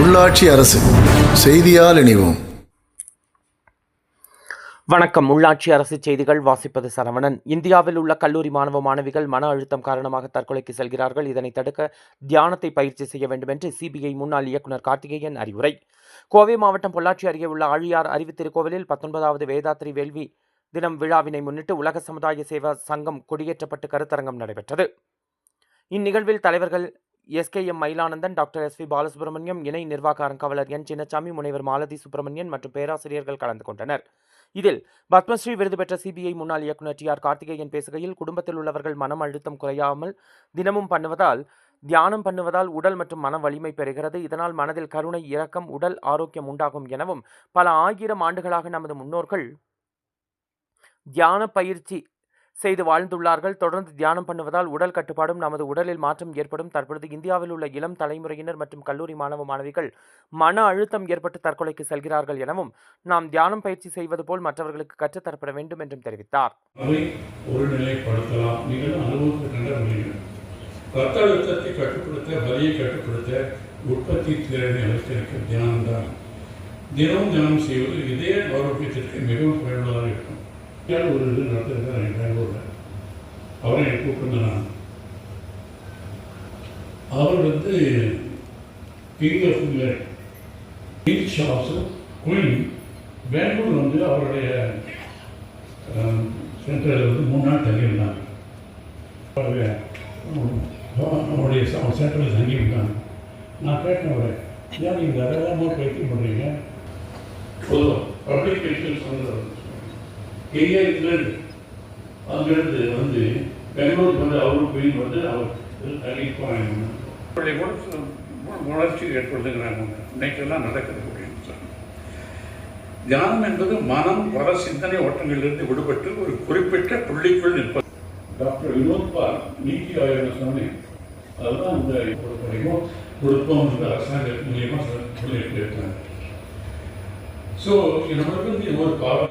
உள்ளாட்சி அரசு செய்தியால் இணைவோம். வணக்கம். உள்ளாட்சி அரசு செய்திகள் வாசிப்பது சரவணன். இந்தியாவில் உள்ள கல்லூரி மாணவ மாணவிகள் மன அழுத்தம் காரணமாக தற்கொலைக்கு செல்கிறார்கள். இதனை தடுக்க தியானத்தை பயிற்சி செய்ய வேண்டும் என்று சிபிஐ முன்னாள் இயக்குநர் கார்த்திகேயன் அறிவுரை. கோவை மாவட்டம் பொள்ளாச்சி அருகே உள்ள ஆழியார் அறிவு திருக்கோவிலில் பத்தொன்பதாவது வேதாத்திரி வேள்வி தினம் விழாவினை முன்னிட்டு உலக சமுதாய சேவா சங்கம் கொடியேற்றப்பட்டு கருத்தரங்கம் நடைபெற்றது. இந்நிகழ்வில் தலைவர்கள் SKM Mayilanandan doctor S V Balasubramaniam இணை நிர்வாக அறங்காவலர் என் சின்னசாமி முனைவர் மாலதி சுப்பிரமணியன் மற்றும் பேராசிரியர்கள் கலந்து கொண்டனர். இதில் பத்மஸ்ரீ விருது பெற்ற சிபிஐ முன்னாள் இயக்குநர் டி ஆர் கார்த்திகேயன் பேசுகையில் குடும்பத்தில் உள்ளவர்கள் மனம் அழுத்தம் குறையாமல் தினமும் பண்ணுவதால் தியானம் பண்ணுவதால் உடல் மற்றும் மன வலிமை பெறுகிறது. இதனால் மனதில் கருணை இரக்கம் உடல் ஆரோக்கியம் உண்டாகும் எனவும் பல ஆயிரம் ஆண்டுகளாக நமது முன்னோர்கள் தியான பயிற்சி செய்து வாழ்ந்துள்ளார்கள். தொடர்ந்து தியானம் பண்ணுவதால் உடல் கட்டுப்பாடும் நமது உடலில் மாற்றம் ஏற்படும். தற்பொழுது இந்தியாவில் உள்ள இளம் தலைமுறையினர் மற்றும் கல்லூரி மாணவ மாணவிகள் மன அழுத்தம் ஏற்பட்டு தற்கொலைக்கு செல்கிறார்கள் எனவும் நாம் தியானம் பயிற்சி செய்வது போல் மற்றவர்களுக்கு கற்றுத்தரப்பட வேண்டும் என்றும் தெரிவித்தார். ரத்த அழுத்தத்தை கட்டுப்படுத்த வலியை கட்டுப்படுத்த உற்பத்தி திறனை அளித்திருக்க தியானம்தான் தினமும் தியானம் செய்வது இதய ஆரோக்கியத்திற்கு மிகவும் பயனுள்ளதாக இருக்கும். ஒரு இது நடத்திருக்கிறார் என் அவரை எனக்கு அவர் வந்து கிங் ஆஃப் இங்கிலாந்து கிங் ஷாப்ஸும் குயின் பெங்களூர் வந்து அவருடைய சென்ட்ரல் வந்து மூணு நாள் தங்கியிருந்தாங்க அவருடைய அவருடைய அவர் சென்ட்ரல் தங்கியிருந்தாங்க நான் கேட்டேன் அவரை ஏன் நீங்கள் அதெல்லாமோ பயிற்சி பண்ணுறீங்க பொதுவாக பப்ளிக் பென்ஷன் சொன்னது எங்கே இங்கிலாந்து அங்கேருந்து வந்து பெங்களூருக்கு வந்து அவரும் குயின் வந்து அவர் வளர்ச்சி ஏற்படுத்துகிறாங்க. இன்னைக்கெல்லாம் நடக்கிறது தியானம் என்பது மனம் பல சிந்தனை ஓட்டங்களிலிருந்து விடுபட்டு ஒரு குறிப்பிட்ட புள்ளிக்குள் நிற்பது. டாக்டர் வினோத் பால் நீதி ஆயோகம் சொன்னேன். அதுதான் இந்த கொடுப்படையும் கொடுப்போம் என்ற அரசாங்கத்தின் மூலியமாக சொல்லிட்டு இருக்காங்க ஸோ நம்மளுக்கு வந்து ஒரு காலம்